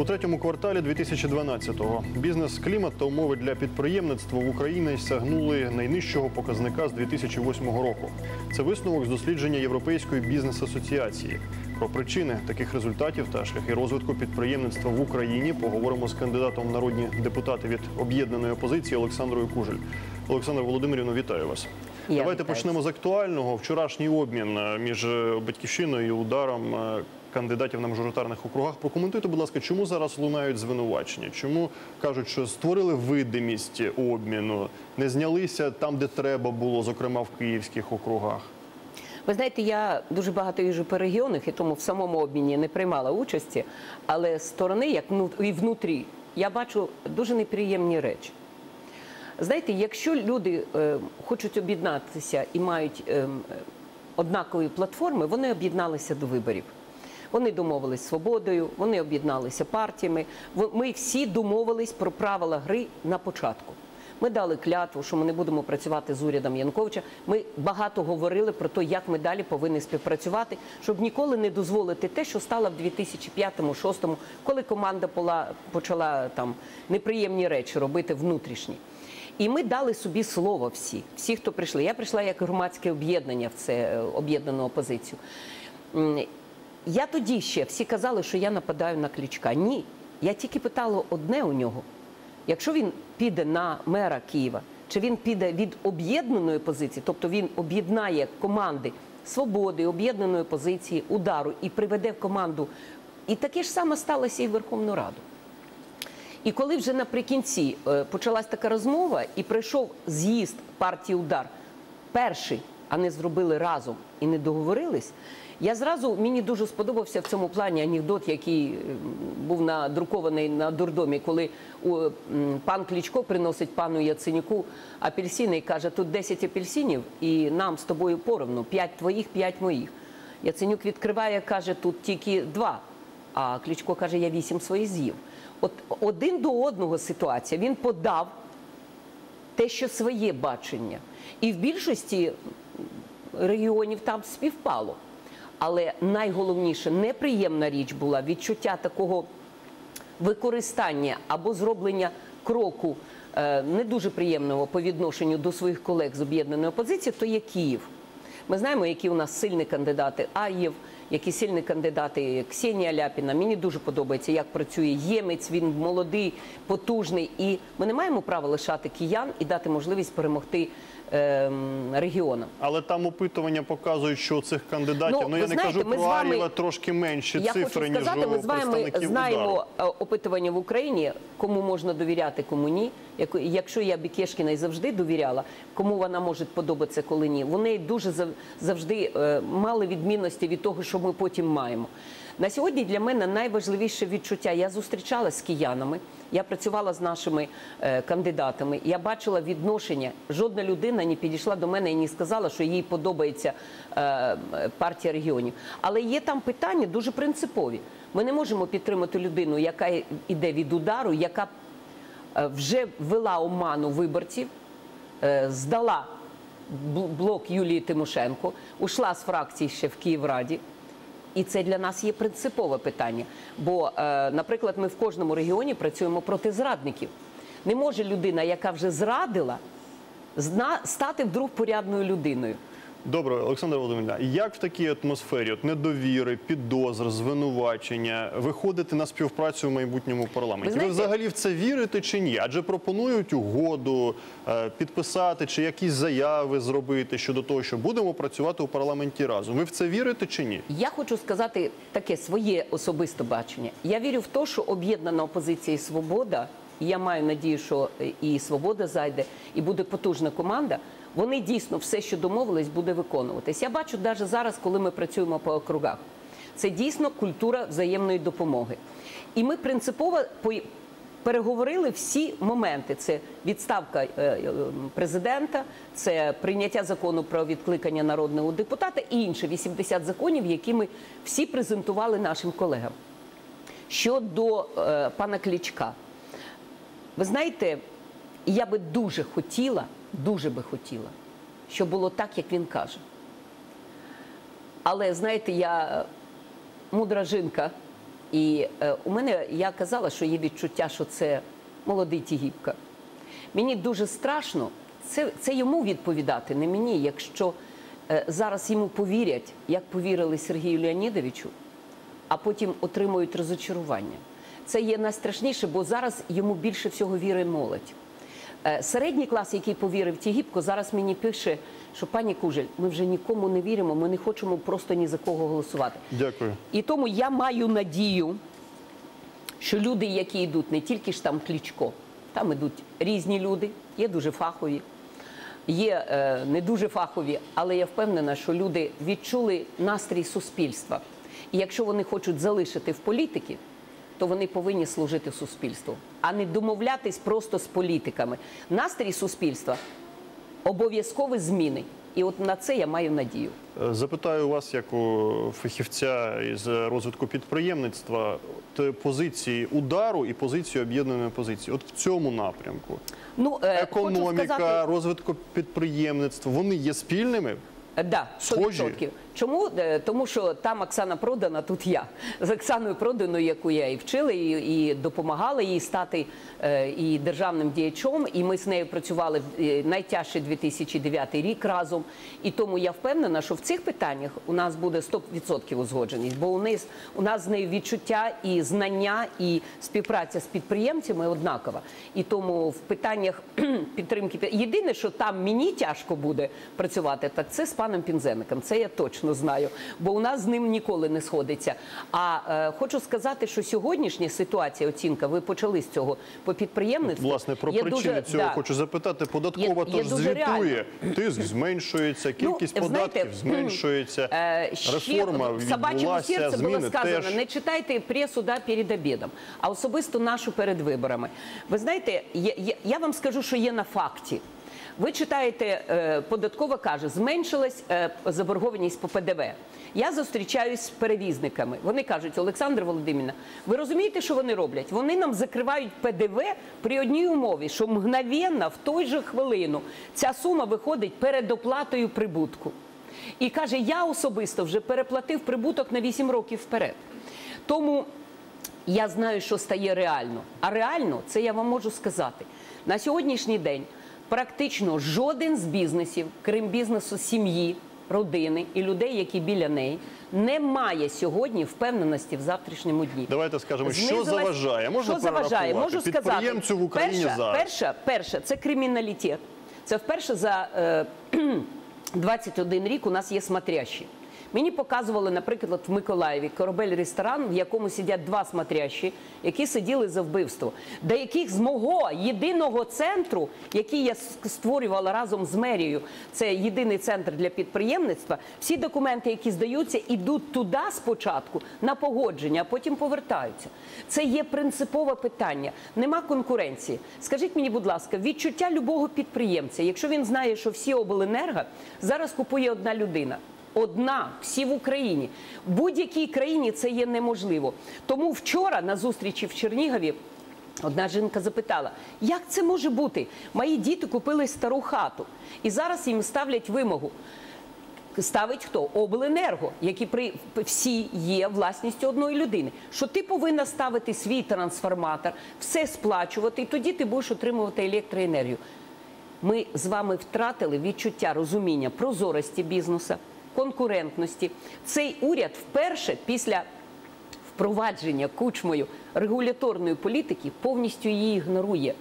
У третьому кварталі 2012-го бізнес-клімат та умови для підприємництва в Україні сягнули найнижчого показника з 2008 року. Це висновок з дослідження Європейської бізнес-асоціації. Про причини таких результатів та шляхи розвитку підприємництва в Україні поговоримо з кандидатом в народні депутати від об'єднаної опозиції Олександрою Кужель. Олександр Володимирівна, вітаю вас. Я Давайте вітаю. почнемо з актуального. Вчорашній обмін е, між е, батьківщиною і ударом е, кандидатів на мажоритарних округах. Прокоментуйте, будь ласка, чому зараз лунають звинувачення? Чому кажуть, що створили видимість обміну, не знялися там, де треба було, зокрема в київських округах? Ви знаєте, я дуже багато їжджу по регіонах, і тому в самому обміні не приймала участі. Але сторони, як і внутрі, я бачу дуже неприємні речі. Знаєте, якщо люди е, хочуть об'єднатися і мають е, однакові платформи, вони об'єдналися до виборів. Вони домовились свободою, вони об'єдналися партіями. Ми всі домовились про правила гри на початку. Ми дали клятву, що ми не будемо працювати з урядом Янковича. Ми багато говорили про те, як ми далі повинні співпрацювати, щоб ніколи не дозволити те, що стало в 2005-2006, коли команда почала там неприємні речі робити внутрішні. І ми дали собі слово всі, всі, хто прийшли. Я прийшла як громадське об'єднання в це е, об'єднану опозицію. Я тоді ще всі казали, що я нападаю на Кличка. Ні, я тільки питала одне у нього: якщо він піде на мера Києва, чи він піде від об'єднаної позиції, тобто він об'єднає команди свободи, об'єднаної позиції, удару і приведе в команду. І таке ж саме сталося і в Верховну Раду. І коли вже наприкінці е, почалась така розмова, і прийшов з'їзд партії Удар перший, а не зробили разом і не договорились. Я зразу мені дуже сподобався в цьому плані анекдот, який був надрукований на дурдомі, коли пан Клічко приносить пану Яценюку апельсини і каже: тут 10 апельсинів, і нам з тобою поровну, 5 твоїх, 5 моїх. Яценюк відкриває, каже, тут тільки два. А Кличко каже, я вісім своїх з'їв. От один до одного ситуація. Він подав те, що своє бачення. І в більшості регіонів там співпало. Але найголовніше, неприємна річ була відчуття такого використання або зроблення кроку е, не дуже приємного по відношенню до своїх колег з об'єднаної опозиції, то є Київ. Ми знаємо, які у нас сильні кандидати Аєв, які сильні кандидати Ксенія Ляпіна. Мені дуже подобається, як працює Ємець. Він молодий, потужний. І ми не маємо права лишати киян і дати можливість перемогти ем, регіонам. Але там опитування показують, що у цих кандидатів, Ну, ну, я ви не кажу про вами- Арєва, трошки менші Я цифри, хочу ніж сказати, у ми з вами знаємо удару. е, опитування в Україні, кому можна довіряти, кому ні. Якщо я Бікешкіна і завжди довіряла, кому вона може подобатися, коли ні. Вони дуже зав- завжди е, мали відмінності від того, що ми потім маємо. На сьогодні для мене найважливіше відчуття. Я зустрічалася з киянами, я працювала з нашими е, кандидатами. Я бачила відношення. Жодна людина не підійшла до мене і не сказала, що їй подобається е, партія регіонів. Але є там питання дуже принципові. Ми не можемо підтримати людину, яка йде від удару, яка е, вже ввела оману виборців, е, здала блок Юлії Тимошенко, ушла з фракції ще в Київраді. І це для нас є принципове питання. Бо, е, наприклад, ми в кожному регіоні працюємо проти зрадників. Не може людина, яка вже зрадила, стати вдруг порядною людиною. Добре, Олександр Володимирівна, як в такій атмосфері от недовіри, підозр, звинувачення виходити на співпрацю в майбутньому парламенті? Ви, Ви взагалі в це вірите чи ні? Адже пропонують угоду е, підписати чи якісь заяви зробити щодо того, що будемо працювати у парламенті разом. Ви в це вірите чи ні? Я хочу сказати таке своє особисте бачення. Я вірю в те, що об'єднана опозиція і свобода. І Я маю надію, що е, і свобода зайде, і буде потужна команда. Вони дійсно все, що домовились, буде виконуватись. Я бачу навіть зараз, коли ми працюємо по округах. Це дійсно культура взаємної допомоги. І ми принципово переговорили всі моменти: це відставка е, е, президента, це прийняття закону про відкликання народного депутата і інше 80 законів, які ми всі презентували нашим колегам. Щодо пана Клічка, ви знаєте, я би дуже хотіла, дуже би хотіла, щоб було так, як він каже. Але знаєте, я е, мудра жінка, І е, у мене я казала, що є відчуття, що це молодий Тігіпка. Мені дуже страшно це, це йому відповідати, не мені, якщо е, зараз йому повірять, як повірили Сергію Леонідовичу, а потім отримують розочарування. Це є найстрашніше, бо зараз йому більше всього вірить молодь. Е, Середній клас, який повірив Тігіпко, зараз мені пише, що пані Кужель, ми вже нікому не віримо, ми не хочемо просто ні за кого голосувати. Дякую. І тому я маю надію, що люди, які йдуть, не тільки ж там Кличко, там йдуть різні люди, є дуже фахові, є е, не дуже фахові, але я впевнена, що люди відчули настрій суспільства. І якщо вони хочуть залишити в політики, то вони повинні служити суспільству, а не домовлятись просто з політиками. Настрій суспільства обов'язкові зміни. І от на це я маю надію. Е, Запитаю вас, як у фахівця із розвитку підприємництва, позиції удару і позицію об'єднаної позиції. От в цьому напрямку Ну, е, економіка, сказати, розвитку підприємництва вони є спільними. Е, Да, Схожі? 100%. Чому? Е, Тому що там Оксана Продана, тут я. З Оксаною Проданою, яку я і вчила, і, і допомагала їй стати е, і державним діячом. І ми з нею працювали е, найтяжчий 2009 рік разом. І тому я впевнена, що в цих питаннях у нас буде 100% узгодженість, бо у нас, у нас з нею відчуття і знання, і співпраця з підприємцями однакова. І тому в питаннях підтримки єдине, що там мені тяжко буде працювати, так це з паном Пінзеником. Це я точно знаю, бо у нас з ним ніколи не сходиться. А е, хочу сказати, що сьогоднішня ситуація, оцінка, ви почали з цього по підприємництву. Власне, про є причини дуже- цього да. хочу запитати. Податкова Є- є звітує, тиск зменшується, кількість Ну, знаєте, зменшується. Е, ще Реформа в собачому відбулася, було сказано, теж. не читайте пресу да, перед обідом, а особисто нашу перед виборами. Ви знаєте, я, я, я вам скажу, що є на факті. Ви читаєте, е, податкова каже, зменшилась е, заборгованість по ПДВ. Я зустрічаюсь з перевізниками. Вони кажуть, Олександр Володимирівна, ви розумієте, що вони роблять? Вони нам закривають ПДВ при одній умові, що мгновенно в той же хвилину ця сума виходить перед оплатою прибутку. І каже, я особисто вже переплатив прибуток на 8 років вперед. Тому я знаю, що стає реально. А реально, це я вам можу сказати. На сьогоднішній день практично жоден з бізнесів, крім бізнесу сім'ї, родини і людей, які біля неї, не має сьогодні впевненості в завтрашньому дні. Давайте скажемо, що Знизилась- заважає. Можна що заважає? Можу сказати. Підприємцю в Україні перша, зараз. Перша, перша це криміналітет. Це вперше за е, 21 рік у нас є смотрящі. Мені показували, наприклад, в Миколаєві корабель ресторан, в якому сидять два смотрящі, які сиділи за вбивство, до яких з мого єдиного центру, який я створювала разом з мерією, це єдиний центр для підприємництва. Всі документи, які здаються, ідуть туди спочатку на погодження, а потім повертаються. Це є принципове питання. Нема конкуренції. Скажіть мені, будь ласка, відчуття любого підприємця, якщо він знає, що всі обленерго зараз купує одна людина. Одна, всі в Україні. Будь-якій країні це є неможливо. Тому вчора на зустрічі в Чернігові одна жінка запитала, як це може бути? Мої діти купили стару хату, і зараз їм ставлять вимогу. Ставить хто? Обленерго, які при всі є власністю одної людини. Що ти повинна ставити свій трансформатор, все сплачувати, і тоді ти будеш отримувати електроенергію. Ми з вами втратили відчуття розуміння прозорості бізнесу, конкурентності. Цей уряд вперше після впровадження кучмою регуляторної політики повністю її ігнорує.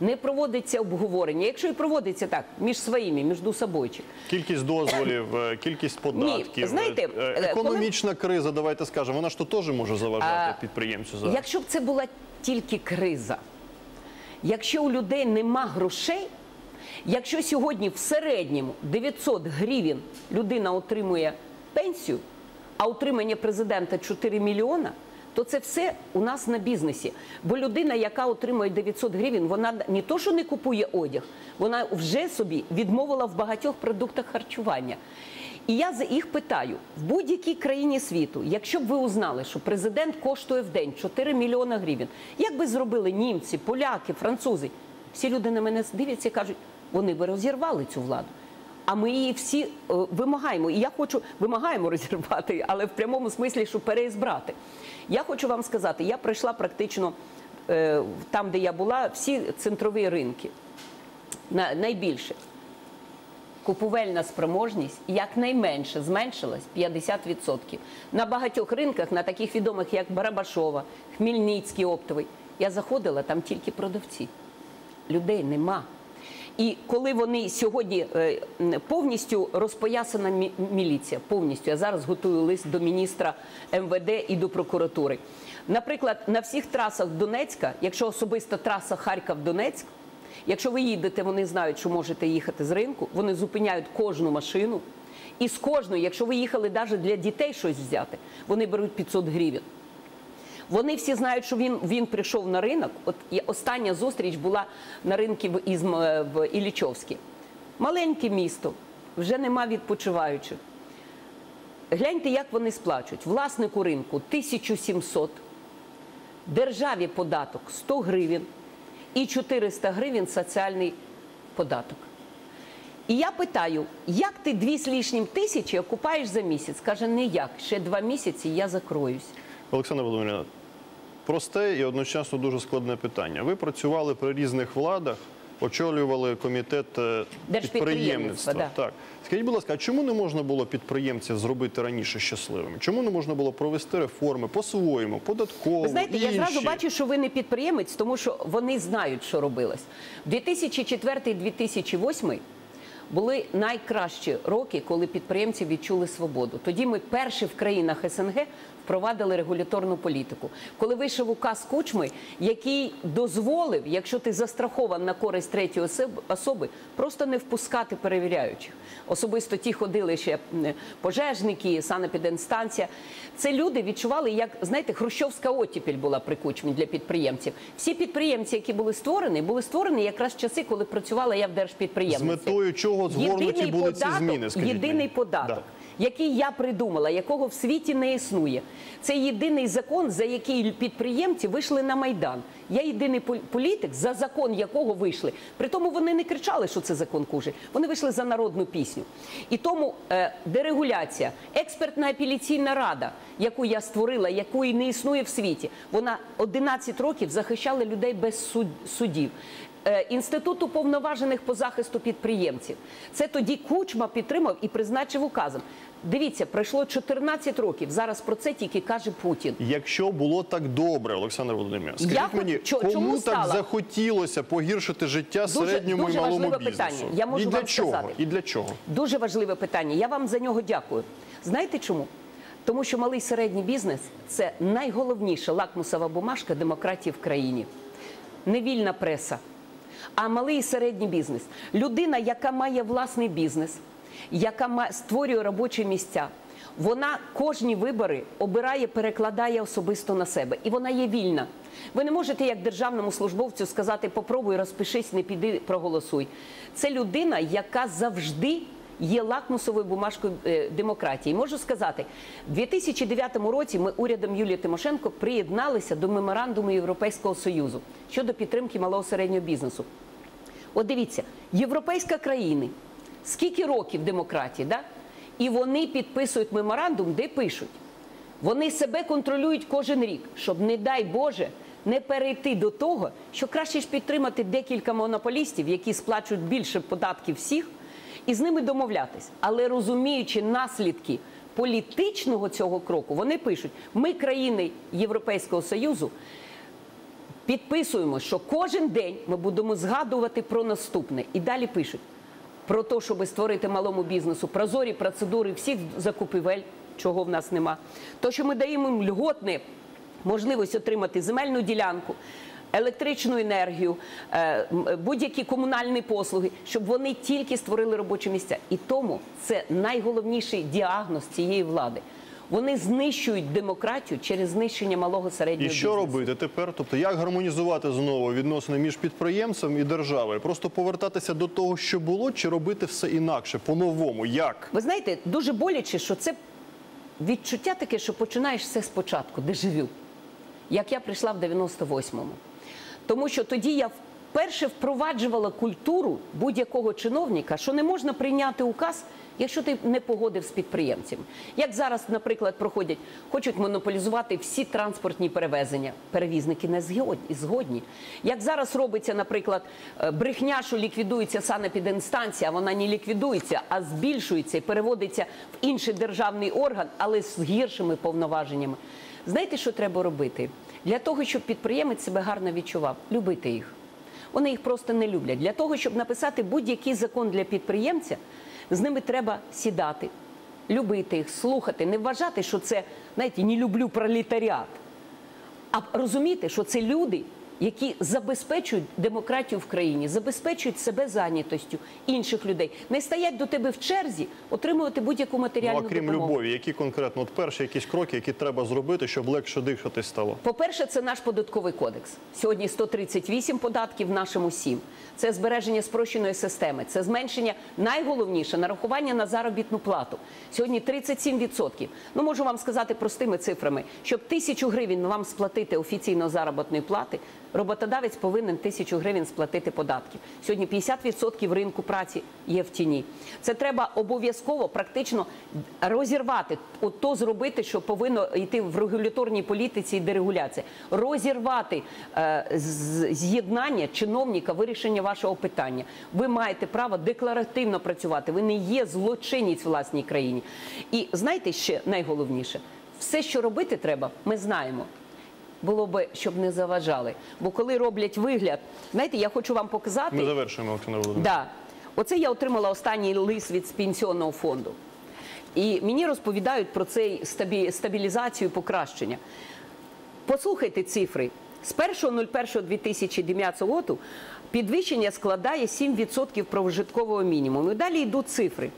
Не проводиться обговорення. Якщо і проводиться так між своїми, між собою. Кількість дозволів, е, кількість податків, знаєте, е, е, коли- економічна криза, давайте скажемо, вона ж то теж може заважати А, підприємцю зараз. Якщо б це була тільки криза, якщо у людей нема грошей, якщо сьогодні в середньому 900 гривень людина отримує пенсію, а утримання президента 4 мільйона, то це все у нас на бізнесі. Бо людина, яка отримує 900 гривень, вона не то, що не купує одяг, вона вже собі відмовила в багатьох продуктах харчування. І я за їх питаю в будь-якій країні світу, якщо б ви узнали, що президент коштує в день 4 мільйони гривень, як би зробили німці, поляки, французи? Всі люди на мене дивляться і кажуть, вони би розірвали цю владу. А ми її всі е, вимагаємо. І я хочу вимагаємо розірвати, але в прямому смислі, щоб переізбрати. Я хочу вам сказати, я пройшла практично е, там, де я була, всі центрові ринки. На, найбільше. Купувельна спроможність якнайменше зменшилась 50%. На багатьох ринках, на таких відомих, як Барабашова, Хмельницький оптовий, я заходила, там тільки продавці. Людей нема. І коли вони сьогодні е, повністю розпоясана міліція, повністю я зараз готую лист до міністра МВД і до прокуратури. Наприклад, на всіх трасах Донецька, якщо особисто траса Харків-Донецьк, якщо ви їдете, вони знають, що можете їхати з ринку, вони зупиняють кожну машину. І з кожної, якщо ви їхали навіть для дітей щось взяти, вони беруть 500 гривень. Вони всі знають, що він, він прийшов на ринок. От остання зустріч була на ринку в, із, в Іллічовській. Маленьке місто, вже нема відпочиваючих. Гляньте, як вони сплачують. Власнику ринку 1700, державі податок 100 гривень і 400 гривень соціальний податок. І я питаю, як ти дві з лишнім тисячі окупаєш за місяць? Каже, ніяк, ще два місяці я закроюсь. Олександра Володимирівна, просте і одночасно дуже складне питання. Ви працювали при різних владах, очолювали комітет е, підприємництва. да. Так. Скажіть, будь ласка, а чому не можна було підприємців зробити раніше щасливими? Чому не можна було провести реформи по-своєму, податково, Ви знаєте, я зразу бачу, що ви не підприємець, тому що вони знають, що робилось. 2004-2008 були найкращі роки, коли підприємці відчули свободу. Тоді ми перші в країнах СНГ впровадили регуляторну політику. Коли вийшов указ Кучми, який дозволив, якщо ти застрахован на користь третьої особ- особи, просто не впускати перевіряючих. Особисто ті ходили ще пожежники, санепідемстанція. Це люди відчували, як знаєте, хрущовська оттепіль була при Кучмі для підприємців. Всі підприємці, які були створені, були створені якраз в часи, коли працювала я в З держпідприємстві. метою чого згорнуті Єдиний податок, ці зміни? Скажіть єдиний мені? податок, Да. який я придумала, якого в світі не існує. Це єдиний закон, за який підприємці вийшли на майдан. Я єдиний політик, за закон якого вийшли. При тому вони не кричали, що це закон кужі. Вони вийшли за народну пісню. І тому е, дерегуляція, експертна апеляційна рада, яку я створила, якої не існує в світі, вона 11 років захищала людей без суд- судів. Е, Інститут уповноважених по захисту підприємців. Це тоді Кучма підтримав і призначив указом. Дивіться, пройшло 14 років. Зараз про це тільки каже Путін. Якщо було так добре, Олександр Володимирович, скажіть Я мені, чо- кому чому так стала? захотілося погіршити життя середньому дуже і малому важливе бізнесу? питання. Я можу і для вам чого? сказати. І для чого? Дуже важливе питання. Я вам за нього дякую. Знаєте чому? Тому що малий середній бізнес це найголовніша лакмусова бумажка демократії в країні. Не вільна преса, а малий і середній бізнес. Людина, яка має власний бізнес, яка створює робочі місця. Вона кожні вибори обирає, перекладає особисто на себе, і вона є вільна. Ви не можете, як державному службовцю, сказати попробуй, розпишись, не піди, проголосуй. Це людина, яка завжди є лакмусовою бумажкою е, демократії. Можу сказати, в 2009 році ми урядом Юлії Тимошенко приєдналися до меморандуму Європейського союзу щодо підтримки малого середнього бізнесу. От дивіться, європейська країни, скільки років демократії, да? і вони підписують меморандум, де пишуть. Вони себе контролюють кожен рік, щоб, не дай Боже, не перейти до того, що краще ж підтримати декілька монополістів, які сплачують більше податків всіх, і з ними домовлятись. Але розуміючи наслідки політичного цього кроку, вони пишуть: ми країни Європейського Союзу підписуємо, що кожен день ми будемо згадувати про наступне. І далі пишуть про те, щоб створити малому бізнесу прозорі процедури всіх закупівель, чого в нас нема. То, що ми даємо їм льготне можливість отримати земельну ділянку. Електричну енергію, е, будь-які комунальні послуги, щоб вони тільки створили робочі місця. І тому це найголовніший діагноз цієї влади. Вони знищують демократію через знищення малого середнього І що бізнесу. робити тепер? Тобто, як гармонізувати знову відносини між підприємцем і державою? Просто повертатися до того, що було, чи робити все інакше, по-новому? Як? Ви знаєте, дуже боляче, що це відчуття таке, що починаєш все спочатку, де живю. Як я прийшла в 98-му. Тому що тоді я перше впроваджувала культуру будь-якого чиновника, що не можна прийняти указ, якщо ти не погодив з підприємцями. Як зараз, наприклад, проходять, хочуть монополізувати всі транспортні перевезення. Перевізники не згодні. Як зараз робиться, наприклад, е, брехня, що ліквідується санепідемстанція, а вона не ліквідується, а збільшується і переводиться в інший державний орган, але з гіршими повноваженнями. Знаєте, що треба робити? Для того, щоб підприємець себе гарно відчував, любити їх. Вони їх просто не люблять. Для того, щоб написати будь-який закон для підприємця, з ними треба сідати, любити їх, слухати, не вважати, що це, знаєте, не люблю пролетаріат, а розуміти, що це люди, які забезпечують демократію в країні, забезпечують себе зайнятостю інших людей, не стоять до тебе в черзі, отримувати будь-яку Ну, а крім допомогу. любові, які конкретно от перші якісь кроки, які треба зробити, щоб легше дихати стало? По-перше, це наш податковий кодекс. Сьогодні 138 податків, в нашому 7. Це збереження спрощеної системи, це зменшення, найголовніше, нарахування на заробітну плату. Сьогодні 37%. Ну, можу вам сказати простими цифрами, щоб тисячу гривень вам сплатити офіційно заробітної плати, роботодавець повинен тисячу гривень сплатити податків. Сьогодні 50% ринку праці є в тіні. Це треба обов'язково практично розірвати, от то зробити, що повинно йти в регуляторній політиці і дерегуляції. Розірвати е, з'єднання чиновника вирішення вашого питання. Ви маєте право декларативно працювати. Ви не є злочинець власній країні. І знаєте ще найголовніше, все, що робити треба, ми знаємо. Було би, щоб не заважали. Бо коли роблять вигляд, знаєте, я хочу вам показати. Ми завершуємо, Олександр Володимирович. Да. Оце я отримала останній лист від пенсіонного фонду. І мені розповідають про цей стабі- стабілізацію і покращення. Послухайте цифри. З 1.01.2019 року підвищення складає 7% прожиткового мінімуму. І далі йдуть цифри.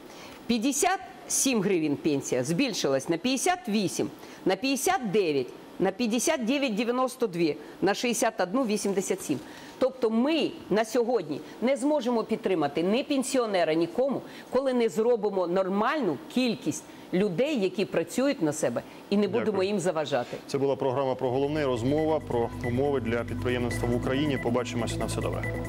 57 гривень пенсія збільшилась на 58, на 59, на 59,92, на 61,87. Тобто ми на сьогодні не зможемо підтримати ні пенсіонера, нікому, коли не зробимо нормальну кількість людей, які працюють на себе, і не будемо Дякую. їм заважати. Це була програма про головне розмова про умови для підприємництва в Україні. Побачимося на все добре.